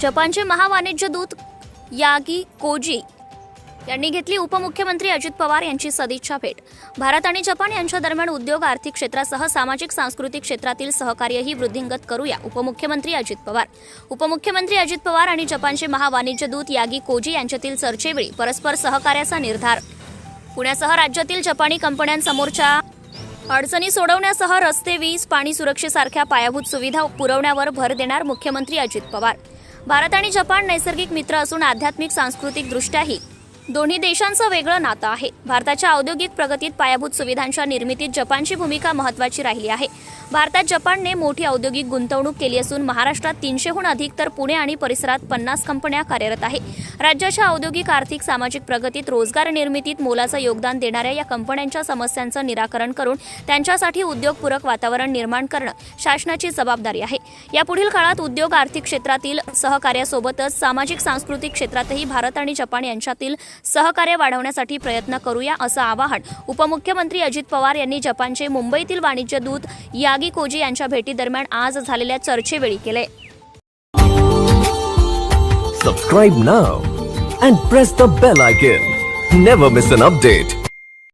जपानचे महावाणिज्य दूत यागी कोजी यांनी घेतली. उपमुख्यमंत्री अजित पवार यांची सदिच्छा भेट. भारत आणि जपान यांच्या दरम्यान उद्योग आर्थिक क्षेत्रासह सामाजिक सांस्कृतिक क्षेत्रातील सहकार्यही वृद्धिंगत करूया उपमुख्यमंत्री अजित पवार. उपमुख्यमंत्री अजित पवार आणि जपानचे महावाणिज्य दूत यागी कोजी यांच्यातील चर्चेवेळी परस्पर सहकार्याचा निर्धार. पुण्यासह राज्यातील जपानी कंपन्यांसमोरच्या अडचणी सोडवण्यासह रस्ते वीज पाणी सुरक्षेसारख्या पायाभूत सुविधा पुरवण्यावर भर देणार मुख्यमंत्री अजित पवार. भारत आणि जपान नैसर्गिक मित्र असून आध्यात्मिक सांस्कृतिक दृष्ट्याही दोन्ही देशांचं वेगळं नातं आहे. भारताच्या औद्योगिक प्रगतीत पायाभूत सुविधांच्या निर्मितीत जपानची भूमिका महत्वाची राहिली आहे. भारतात जपानने मोठी औद्योगिक गुंतवणूक केली असून महाराष्ट्रात तीनशेहून अधिक तर पुणे आणि परिसरात पन्नास कंपन्या कार्यरत आहे. राज्याच्या औद्योगिक आर्थिक सामाजिक प्रगतीत रोजगार निर्मितीत मोलाचं योगदान देणाऱ्या या कंपन्यांच्या समस्यांचं निराकरण करून त्यांच्यासाठी उद्योगपूरक वातावरण निर्माण करणं शासनाची जबाबदारी आहे. यापुढील काळात उद्योग आर्थिक क्षेत्रातील सहकार्यासोबतच सामाजिक सांस्कृतिक क्षेत्रातही भारत आणि जपान यांच्यातील सहकार्य वाढवण्यासाठी प्रयत्न करूया असं आवाहन उपमुख्यमंत्री अजित पवार यांनी जपानचे मुंबईतील वाणिज्य दूत यागी कोजी यांच्या भेटीदरम्यान आज झालेल्या चर्चेवेळी केले. Subscribe now and press the bell icon never miss an update